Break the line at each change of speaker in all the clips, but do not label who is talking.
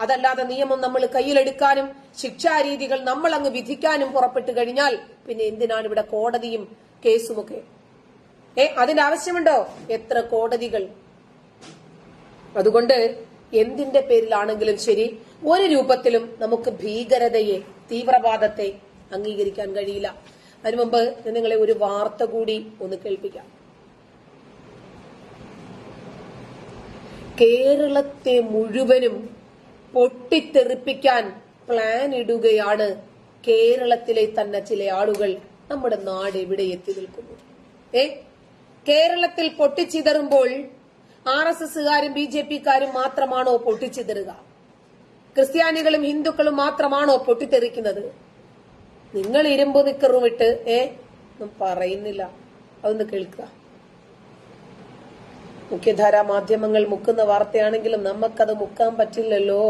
അതല്ലാതെ നിയമം നമ്മൾ കയ്യിലെടുക്കാനും ശിക്ഷാരീതികൾ നമ്മൾ അങ്ങ് വിധിക്കാനും പുറപ്പെട്ടു കഴിഞ്ഞാൽ പിന്നെ എന്തിനാണ് ഇവിടെ കോടതിയും കേസുമൊക്കെ? ഏ അതിന്റെ ആവശ്യമുണ്ടോ? എത്ര കോടതികൾ? അതുകൊണ്ട് എന്തിന്റെ പേരിലാണെങ്കിലും ശരി ഒരു രൂപത്തിലും നമുക്ക് ഭീകരതയെ തീവ്രവാദത്തെ അംഗീകരിക്കാൻ കഴിയില്ല. അതിനു മുമ്പ് നിങ്ങളെ ഒരു വാർത്ത കൂടി ഒന്ന് കേൾപ്പിക്കാം. കേരളത്തെ മുഴുവനും പൊട്ടിത്തെറിപ്പിക്കാൻ പ്ലാൻ ഇടുകയാണ് കേരളത്തിലെ തന്നെ ചില ആളുകൾ. നമ്മുടെ നാട് എവിടെ എത്തി നിൽക്കുന്നു? ഏ? കേരളത്തിൽ പൊട്ടിച്ചിതറുമ്പോൾ ആർ എസ് എസുകാരും ബി ജെ പിക്കാരും മാത്രമാണോ പൊട്ടിച്ചിതറുക? ക്രിസ്ത്യാനികളും ഹിന്ദുക്കളും മാത്രമാണോ പൊട്ടിത്തെറിക്കുന്നത്? നിങ്ങൾ ഇരുമ്പ് നിക്കറും വിട്ട് ഏ? പറയുന്നില്ല. അതൊന്ന് കേൾക്കുക. മുഖ്യധാരാ മാധ്യമങ്ങൾ മുക്കുന്ന വാർത്തയാണെങ്കിലും നമുക്കത് മുക്കാൻ പറ്റില്ലല്ലോ.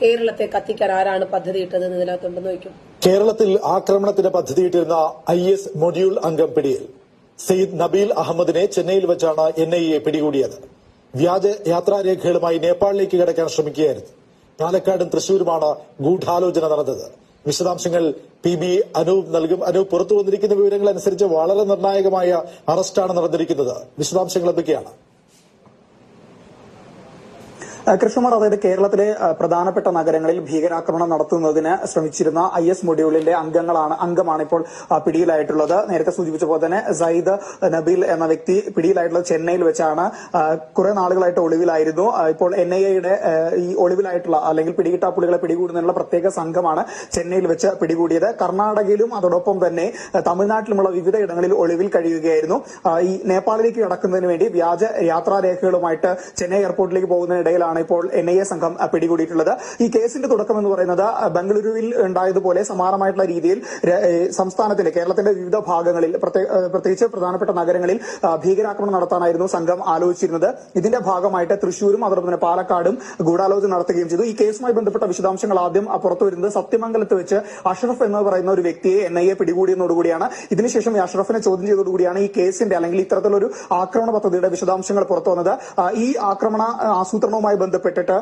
കേരളത്തെ കത്തിക്കാൻ ആരാണ് പദ്ധതി എന്ന് ഇതിനകത്തുണ്ടെന്ന് നോക്കും
കേരളത്തിൽ ആക്രമണത്തിന് പദ്ധതിയിട്ടിരുന്ന ഐ എസ് മൊഡ്യൂൾ അംഗം പിടിയിൽ സെയ്ദ് നബീൽ അഹമ്മദിനെ ചെന്നൈയിൽ വെച്ചാണ് എൻ ഐ എ പിടികൂടിയത്. വ്യാജ യാത്രാരേഖകളുമായി നേപ്പാളിലേക്ക് കടക്കാൻ ശ്രമിക്കുകയായിരുന്നു. പാലക്കാടും തൃശൂരുമാണ് ഗൂഢാലോചന നടന്നത്. വിശദാംശങ്ങൾ പി ബി അനൂപ് നൽകും. അനൂപ് പുറത്തു വന്നിരിക്കുന്ന വിവരങ്ങൾ അനുസരിച്ച് വളരെ നിർണായകമായ അറസ്റ്റാണ് നടന്നിരിക്കുന്നത്. വിശദാംശങ്ങൾ എന്തൊക്കെയാണ്?
ആ, കൃഷ്ണകുമാർ അതായത് കേരളത്തിലെ പ്രധാനപ്പെട്ട നഗരങ്ങളിൽ ഭീകരാക്രമണം നടത്തുന്നതിന് ശ്രമിച്ചിരുന്ന ഐ എസ് മൊഡ്യൂളിന്റെ അംഗങ്ങളാണ് അംഗമാണ് ഇപ്പോൾ പിടിയിലായിട്ടുള്ളത്. നേരത്തെ സൂചിപ്പിച്ച പോലെ തന്നെ സയ്യിദ് നബീൽ എന്ന വ്യക്തി പിടിയിലായിട്ടുള്ളത് ചെന്നൈയിൽ വെച്ചാണ്. കുറെ നാളുകളായിട്ട് ഒളിവിലായിരുന്നു. ഇപ്പോൾ എൻ ഐ എയുടെ ഈ ഒളിവിലായിട്ടുള്ള അല്ലെങ്കിൽ പിടികിട്ടാ പുള്ളികളെ പിടികൂടുന്നതിനുള്ള പ്രത്യേക സംഘമാണ് ചെന്നൈയിൽ വെച്ച് പിടികൂടിയത്. കർണാടകയിലും അതോടൊപ്പം തന്നെ തമിഴ്നാട്ടിലുമുള്ള വിവിധ ഇടങ്ങളിൽ ഒളിവിൽ കഴിയുകയായിരുന്നു. ഈ നേപ്പാളിലേക്ക് കടക്കുന്നതിന് വേണ്ടി വ്യാജ യാത്രാരേഖകളുമായിട്ട് ചെന്നൈ എയർപോർട്ടിലേക്ക് പോകുന്നതിനിടയിലാണ് ഇപ്പോൾ എൻ ഐ എ സംഘം പിടികൂടിയിട്ടുള്ളത്. ഈ കേസിന്റെ തുടക്കം എന്ന് പറയുന്നത് ബംഗളൂരുവിൽ ഉണ്ടായതുപോലെ സമാനമായിട്ടുള്ള രീതിയിൽ സംസ്ഥാനത്തിന്റെ കേരളത്തിന്റെ വിവിധ ഭാഗങ്ങളിൽ പ്രത്യേകിച്ച് പ്രധാനപ്പെട്ട നഗരങ്ങളിൽ ഭീകരാക്രമണം നടത്താനായിരുന്നു സംഘം ആലോചിച്ചിരുന്നത്. ഇതിന്റെ ഭാഗമായിട്ട് തൃശൂരും അതോടൊപ്പം തന്നെ പാലക്കാടും ഗൂഢാലോചന നടത്തുകയും ചെയ്തു. ഈ കേസുമായി ബന്ധപ്പെട്ട വിശദാംശങ്ങൾ ആദ്യം പുറത്തു വരുന്നത് സത്യമംഗലത്ത് വെച്ച് അഷ്റഫ് എന്ന് പറയുന്ന ഒരു വ്യക്തിയെ എൻ ഐ എ പിടികൂടിയെന്നോടുകൂടിയാണ്. ഇതിനുശേഷം ഈ അഷ്റഫിനെ ചോദ്യം ചെയ്തതോടുകൂടിയാണ് ഈ കേസിന്റെ അല്ലെങ്കിൽ ഇത്തരത്തിലൊരു ആക്രമണ പദ്ധതിയുടെ വിശദാംശങ്ങൾ പുറത്തു വന്നത്. ഈ ആക്രമണ ആസൂത്രണവുമായി ബന്ധപ്പെട്ടിട്ട്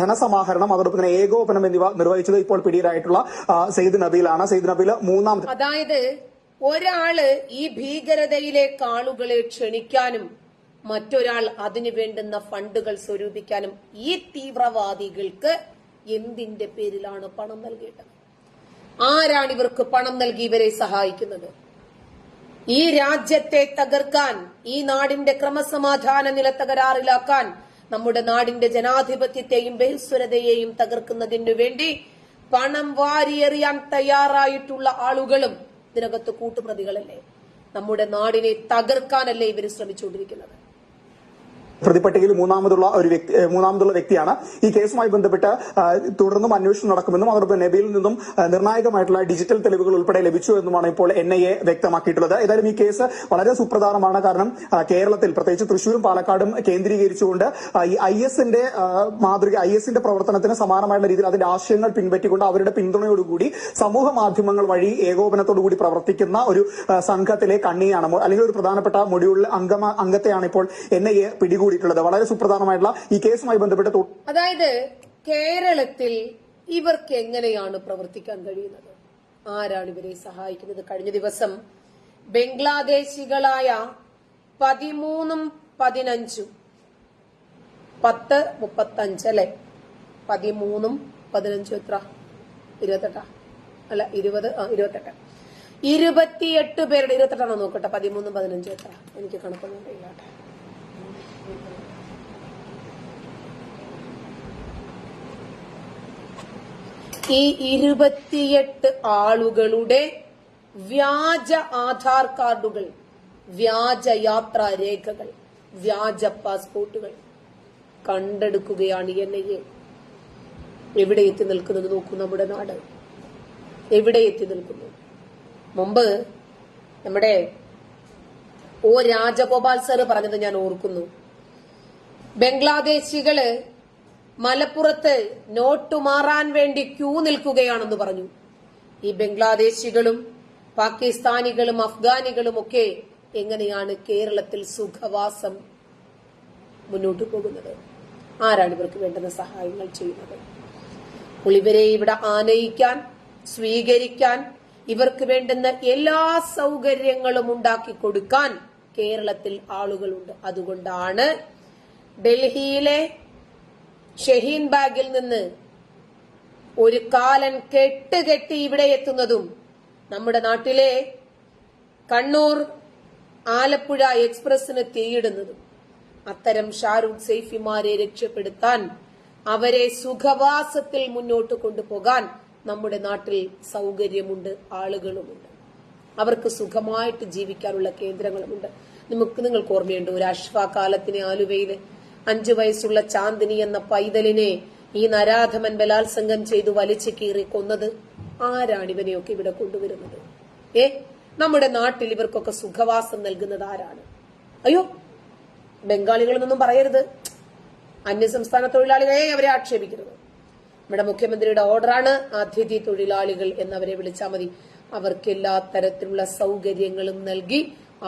ധനസമാഹരണം അതോടൊപ്പം തന്നെ ഏകോപനം എന്നിവ നിർവഹിച്ചത് ഇപ്പോൾ പിടിയിലായിട്ടുള്ള സെയ്ദ് നബീലാണ്. സെയ്ദ് നബീൽ മൂന്നാം
അതായത് ഒരാൾ ഈ ഭീകരതയിലെ കാളുകളെ ക്ഷണിക്കാനും മറ്റൊരാൾ അതിനു വേണ്ടുന്ന ഫണ്ടുകൾ സ്വരൂപിക്കാനും ഈ തീവ്രവാദികൾക്ക് എന്തിന്റെ പേരിലാണ് പണം നൽകേണ്ടത്? ആരാണ് ഇവർക്ക് പണം നൽകി ഇവരെ സഹായിക്കുന്നത്? ഈ രാജ്യത്തെ തകർക്കാൻ ഈ നാടിന്റെ ക്രമസമാധാന നില തകരാറിലാക്കാൻ നമ്മുടെ നാടിന്റെ ജനാധിപത്യത്തെയും ബഹിസ്വരതയെയും തകർക്കുന്നതിനു വേണ്ടി പണം വാരിയെറിയാൻ തയ്യാറായിട്ടുള്ള ആളുകളും ഇതിനകത്ത് കൂട്ടുപ്രതികളല്ലേ? നമ്മുടെ നാടിനെ തകർക്കാനല്ലേ ഇവർ ശ്രമിച്ചുകൊണ്ടിരിക്കുന്നത്?
പ്രതിപട്ടികയിൽ മൂന്നാമതുള്ള ഒരു വ്യക്തി മൂന്നാമതുള്ള വ്യക്തിയാണ്. ഈ കേസുമായി ബന്ധപ്പെട്ട് തുടർന്നും അന്വേഷണം നടക്കുമെന്നും അതോടൊപ്പം നബിയിൽ നിന്നും നിർണായകമായിട്ടുള്ള ഡിജിറ്റൽ തെളിവുകൾ ഉൾപ്പെടെ ലഭിച്ചു എന്നുമാണ് ഇപ്പോൾ എൻ ഐ എ വ്യക്തമാക്കിയിട്ടുള്ളത്. ഏതായാലും ഈ കേസ് വളരെ സുപ്രധാനമാണ്. കാരണം കേരളത്തിൽ പ്രത്യേകിച്ച് തൃശൂരും പാലക്കാടും കേന്ദ്രീകരിച്ചുകൊണ്ട് ഈ ഐ എസിന്റെ മാതൃക ഐ എസിന്റെ പ്രവർത്തനത്തിന് സമാനമായുള്ള രീതിയിൽ അതിന്റെ ആശയങ്ങൾ പിൻപറ്റിക്കൊണ്ട് അവരുടെ പിന്തുണയോടുകൂടി സമൂഹ മാധ്യമങ്ങൾ വഴി ഏകോപനത്തോടുകൂടി പ്രവർത്തിക്കുന്ന ഒരു സംഘത്തിലെ കണ്ണിയാണ്. അല്ലെങ്കിൽ ഒരു പ്രധാനപ്പെട്ട മൊഡ്യൂളിൽ അംഗമ അംഗത്തെയാണ് ഇപ്പോൾ എൻ ഐ എ പിടികൂടിയിട്ടുള്ളത് വളരെ സുപ്രധാനമായിട്ടുള്ള ഈ കേസുമായി ബന്ധപ്പെട്ട്
അതായത് കേരളത്തിൽ ഇവർക്ക് എങ്ങനെയാണ് പ്രവർത്തിക്കാൻ കഴിയുന്നത്? ആരാണ് ഇവരെ സഹായിക്കുന്നത്? കഴിഞ്ഞ ദിവസം ബംഗ്ലാദേശികളായ പതിമൂന്നും പതിനഞ്ചും പത്ത് മുപ്പത്തഞ്ച് അല്ലെ? പതിമൂന്നും പതിനഞ്ചും എത്ര? ഇരുപത്തെട്ടാ? അല്ല ഇരുപത് ആ ഇരുപത്തെട്ട്. ഇരുപത്തിയെട്ട് പേരുടെ ഇരുപത്തെട്ടാണോ നോക്കട്ടെ? പതിമൂന്നും പതിനഞ്ചും എത്ര? എനിക്ക് കണക്കൊന്നും അറിയില്ല. ഈ ഇരുപത്തിയെട്ട് ആളുകളുടെ വ്യാജ ആധാർ കാർഡുകൾ വ്യാജ യാത്രാ രേഖകൾ വ്യാജ പാസ്പോർട്ടുകൾ കണ്ടെടുക്കുകയാണ് എൻ ഐ എ. എവിടെ എത്തി നിൽക്കുന്നത് നോക്കൂ നമ്മുടെ നാട്. എവിടെ എത്തി നിൽക്കുന്നു? മുമ്പ് നമ്മുടെ ഓ രാജഗോപാൽ സാറ് പറഞ്ഞത് ഞാൻ ഓർക്കുന്നു. ബംഗ്ലാദേശികൾ മലപ്പുറത്ത് നോട്ട് മാറാൻ വേണ്ടി ക്യൂ നിൽക്കുകയാണെന്ന് പറഞ്ഞു. ഈ ബംഗ്ലാദേശികളും പാകിസ്ഥാനികളും അഫ്ഗാനികളും ഒക്കെ എങ്ങനെയാണ് കേരളത്തിൽ സുഖവാസം മുന്നോട്ട് പോകുന്നത്? ആരാണ് ഇവർക്ക് വേണ്ടുന്ന സഹായങ്ങൾ ചെയ്യുന്നത്? ഇവരെ ഇവിടെ ആനയിക്കാൻ സ്വീകരിക്കാൻ ഇവർക്ക് വേണ്ടുന്ന എല്ലാ സൗകര്യങ്ങളും ഉണ്ടാക്കി കൊടുക്കാൻ കേരളത്തിൽ ആളുകളുണ്ട്. അതുകൊണ്ടാണ് ഡൽഹിയിലെ ഷഹീൻ ബാഗിൽ നിന്ന് ഒരു കാലൻ കെട്ട് കെട്ടി ഇവിടെ എത്തുന്നതും നമ്മുടെ നാട്ടിലെ കണ്ണൂർ ആലപ്പുഴ എക്സ്പ്രസിന് തീയിടുന്നതും അത്തരം ഷാരൂഖ് സൈഫിമാരെ രക്ഷപ്പെടുത്താൻ അവരെ സുഖവാസത്തിൽ മുന്നോട്ട് കൊണ്ടുപോകാൻ നമ്മുടെ നാട്ടിൽ സൗകര്യമുണ്ട് ആളുകളുമുണ്ട്. അവർക്ക് സുഖമായിട്ട് ജീവിക്കാനുള്ള കേന്ദ്രങ്ങളുമുണ്ട്. നമുക്ക് നിങ്ങൾക്ക് ഓർമ്മയുണ്ട് ഒരു അശ്വാകാലത്തിന് ആലുവയിൽ അഞ്ചു വയസ്സുള്ള ചാന്ദിനി എന്ന പൈതലിനെ ഈ നരാധമൻ ബലാത്സംഗം ചെയ്തു വലിച്ചു കീറി കൊന്നത് ആരാണ് ഇവനെയൊക്കെ ഇവിടെ കൊണ്ടുവരുന്നത്? ഏ നമ്മുടെ നാട്ടിൽ ഇവർക്കൊക്കെ സുഖവാസം നൽകുന്നത് ആരാണ്? അയ്യോ ബംഗാളികളെന്നൊന്നും പറയരുത്. അന്യസംസ്ഥാന തൊഴിലാളികളെ അവരെ ആക്ഷേപിക്കരുത്. നമ്മുടെ മുഖ്യമന്ത്രിയുടെ ഓർഡറാണ് അതിഥി തൊഴിലാളികൾ എന്നവരെ വിളിച്ചാൽ മതി. അവർക്ക് എല്ലാ തരത്തിലുള്ള സൗകര്യങ്ങളും നൽകി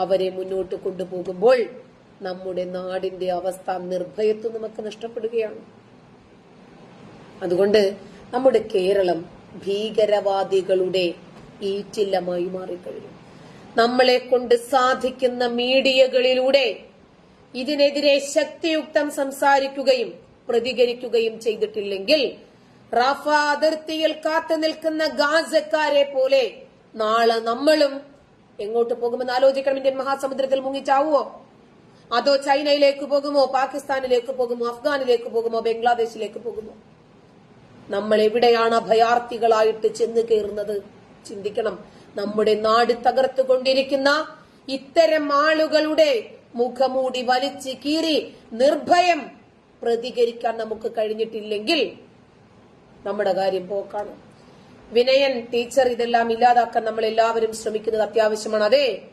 അവരെ മുന്നോട്ട് കൊണ്ടുപോകുമ്പോൾ നമ്മുടെ നാടിന്റെ അവസ്ഥ നിർഭയത്വം നമുക്ക് നഷ്ടപ്പെടുകയാണ്. അതുകൊണ്ട് നമ്മുടെ കേരളം ഭീകരവാദികളുടെ ഈറ്റില്ലമായി മാറിക്കഴിഞ്ഞു. നമ്മളെ കൊണ്ട് സാധിക്കുന്ന മീഡിയകളിലൂടെ ഇതിനെതിരെ ശക്തിയുക്തം സംസാരിക്കുകയും പ്രതികരിക്കുകയും ചെയ്തിട്ടില്ലെങ്കിൽ റാഫ അതിർത്തിയിൽ കാത്തു നിൽക്കുന്ന ഗാസക്കാരെ പോലെ നാളെ നമ്മളും എങ്ങോട്ട് പോകുമെന്ന് ആലോചിക്കണം. ഇന്ത്യൻ മഹാസമുദ്രത്തിൽ മുങ്ങിച്ചാവുമോ അതോ ചൈനയിലേക്ക് പോകുമോ പാകിസ്ഥാനിലേക്ക് പോകുമോ അഫ്ഗാനിലേക്ക് പോകുമോ ബംഗ്ലാദേശിലേക്ക് പോകുമോ? നമ്മൾ എവിടെയാണ് അഭയാർത്ഥികളായിട്ട് ചെന്ന് കയറുന്നത്? ചിന്തിക്കണം. നമ്മുടെ നാട് തകർത്തുകൊണ്ടിരിക്കുന്ന ഇത്തരം ആളുകളുടെ മുഖമൂടി വലിച്ച് കീറി നിർഭയം പ്രതികരിക്കാൻ നമുക്ക് കഴിഞ്ഞിട്ടില്ലെങ്കിൽ നമ്മുടെ കാര്യം പോക്കാണ്. വിനയൻ ടീച്ചർ ഇതെല്ലാം ഇല്ലാതാക്കാൻ നമ്മൾ എല്ലാവരും ശ്രമിക്കുന്നത് അത്യാവശ്യമാണ്. അതെ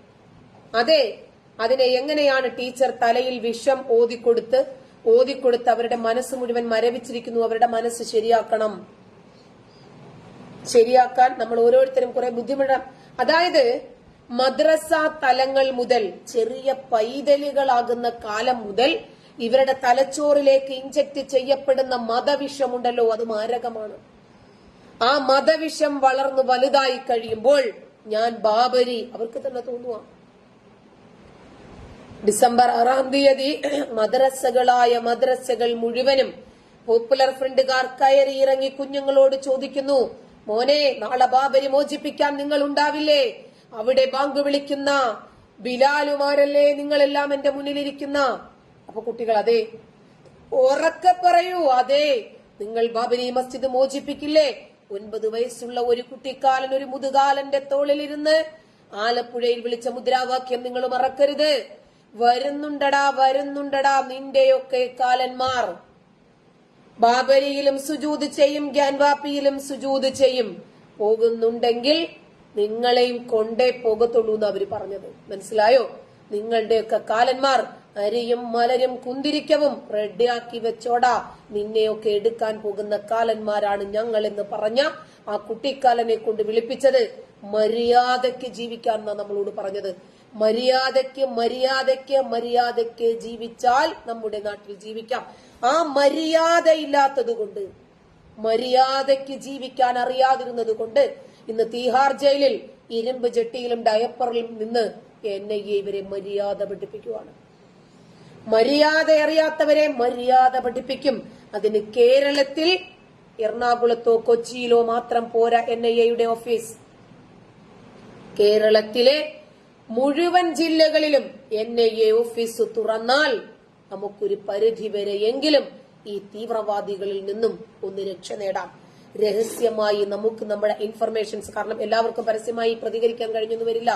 അതെ അതിനെ എങ്ങനെയാണ് ടീച്ചർ തലയിൽ വിഷം ഓതിക്കൊടുത്ത് ഓതിക്കൊടുത്ത് അവരുടെ മനസ്സ് മുഴുവൻ മരവിച്ചിരിക്കുന്നു അവരുടെ മനസ്സ് ശരിയാക്കണം? ശരിയാക്കാൻ നമ്മൾ ഓരോരുത്തരും കുറെ ബുദ്ധിമുട്ട. അതായത് മദ്രസ തലങ്ങൾ മുതൽ ചെറിയ പൈതലുകളാകുന്ന കാലം മുതൽ ഇവരുടെ തലച്ചോറിലേക്ക് ഇഞ്ചക്ട് ചെയ്യപ്പെടുന്ന മതവിഷമുണ്ടല്ലോ അത് മാരകമാണ്. ആ മതവിഷം വളർന്നു വലുതായി കഴിയുമ്പോൾ ഞാൻ ബാബരി അവർക്ക് തന്നെ തോന്നുക ഡിസംബർ ആറാം തീയതി മദ്രസകളായ മദ്രസകൾ മുഴുവനും പോപ്പുലർ ഫ്രണ്ടുകാർ കയറി ഇറങ്ങി കുഞ്ഞുങ്ങളോട് ചോദിക്കുന്നു മോനെ നാളെ ബാബരി മോചിപ്പിക്കാൻ നിങ്ങൾ ഉണ്ടാവില്ലേ അവിടെ ബാങ്ക് വിളിക്കുന്ന ബിലാലുമാരല്ലേ നിങ്ങളെല്ലാം എന്റെ മുന്നിലിരിക്കുന്ന? അപ്പൊ കുട്ടികൾ അതെ. ഉറക്കെ പറയൂ അതെ. നിങ്ങൾ ബാബരി മസ്ജിദ് മോചിപ്പിക്കില്ലേ? ഒൻപത് വയസ്സുള്ള ഒരു കുട്ടിക്കാലൻ ഒരു മുതുകാലന്റെ തോളിലിരുന്ന് ആലപ്പുഴയിൽ വിളിച്ച മുദ്രാവാക്യം നിങ്ങൾ മറക്കരുത്. വരുന്നുണ്ടടാ വരുന്നുണ്ടടാ നിന്റെയൊക്കെ കാലന്മാർ. ബാബരിയിലും സുജൂത് ചെയ്യും ഗ്യാൻവാപ്പിയിലും സുജൂത് ചെയ്യും. പോകുന്നുണ്ടെങ്കിൽ നിങ്ങളെയും കൊണ്ടേ പോകത്തുള്ളൂ എന്ന് അവർ പറഞ്ഞത്. മനസ്സിലായോ? നിങ്ങളുടെയൊക്കെ കാലന്മാർ അരിയും മലരും കുന്തിരിക്കവും റെഡിയാക്കി വെച്ചോടാ. നിന്നെയൊക്കെ എടുക്കാൻ പോകുന്ന കാലന്മാരാണ് ഞങ്ങൾ എന്ന് പറഞ്ഞ ആ കുട്ടിക്കാലനെ കൊണ്ട് വിളിപ്പിച്ചത്. മര്യാദയ്ക്ക് ജീവിക്കാൻ നമ്മളോട് പറഞ്ഞത്. മര്യാദയ്ക്ക് മര്യാദയ്ക്ക് മര്യാദയ്ക്ക് ജീവിച്ചാൽ നമ്മുടെ നാട്ടിൽ ജീവിക്കാം. ആ മര്യാദ ഇല്ലാത്തത് കൊണ്ട് മര്യാദയ്ക്ക് ജീവിക്കാൻ അറിയാതിരുന്നത് കൊണ്ട് ഇന്ന് തീഹാർ ജയിലിൽ ഇരുമ്പ് ജെട്ടിയിലും ഡയപ്പറിലും നിന്ന് എൻ ഐ എ ഇവരെ മര്യാദ പഠിപ്പിക്കുവാണ്. മര്യാദ അറിയാത്തവരെ മര്യാദ പഠിപ്പിക്കും. അതിന് കേരളത്തിൽ എറണാകുളത്തോ കൊച്ചിയിലോ മാത്രം പോരാ എൻ ഐ എയുടെ ഓഫീസ്. കേരളത്തിലെ മുഴുവൻ ജില്ലകളിലും എൻ ഐ എ ഓഫീസ് തുറന്നാൽ നമുക്കൊരു പരിധി വരെയെങ്കിലും ഈ തീവ്രവാദികളിൽ നിന്നും ഒന്ന് രക്ഷ നേടാം. രഹസ്യമായി നമുക്ക് നമ്മുടെ ഇൻഫർമേഷൻസ് കാരണം എല്ലാവർക്കും പരസ്യമായി പ്രതികരിക്കാൻ കഴിഞ്ഞെന്ന് വരില്ല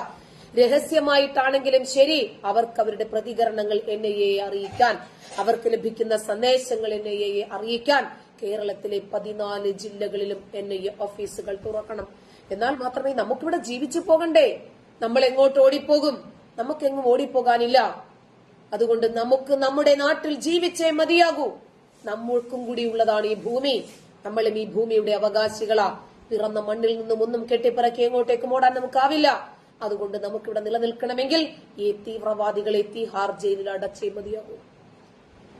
രഹസ്യമായിട്ടാണെങ്കിലും ശരി അവർക്ക് അവരുടെ പ്രതികരണങ്ങൾ എൻ ഐ അറിയിക്കാൻ അവർക്ക് ലഭിക്കുന്ന സന്ദേശങ്ങൾ എൻ ഐ അറിയിക്കാൻ കേരളത്തിലെ പതിനാല് ജില്ലകളിലും എൻ ഐ എ ഓഫീസുകൾ തുറക്കണം. എന്നാൽ മാത്രമേ നമുക്കിവിടെ ജീവിച്ചു പോകണ്ടേ? നമ്മൾ എങ്ങോട്ട് ഓടിപ്പോകും? നമുക്കെങ്ങും ഓടിപ്പോകാനില്ല. അതുകൊണ്ട് നമുക്ക് നമ്മുടെ നാട്ടിൽ ജീവിച്ചേ മതിയാകൂ. നമ്മൾക്കും കൂടി ഉള്ളതാണ് ഈ ഭൂമി. നമ്മളും ഈ ഭൂമിയുടെ അവകാശികളാ. പിറന്ന മണ്ണിൽ നിന്നും ഒന്നും കെട്ടിപ്പിറക്കി എങ്ങോട്ടേക്കും ഓടാൻ നമുക്കാവില്ല. അതുകൊണ്ട് നമുക്കിവിടെ നിലനിൽക്കണമെങ്കിൽ ഈ തീവ്രവാദികളെ തീഹാർ ജയിലിൽ അടച്ചേ മതിയാകൂ.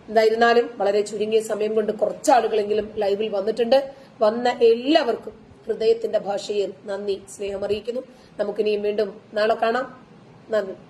എന്തായിരുന്നാലും വളരെ ചുരുങ്ങിയ സമയം കൊണ്ട് കുറച്ചാളുകളെങ്കിലും ലൈവിൽ വന്നിട്ടുണ്ട്. വന്ന എല്ലാവർക്കും ഹൃദയത്തിന്റെ ഭാഷയിൽ നന്ദി സ്നേഹം അറിയിക്കുന്നു. നമുക്കിനിയും വീണ്ടും നാളെ കാണാം. നന്ദി.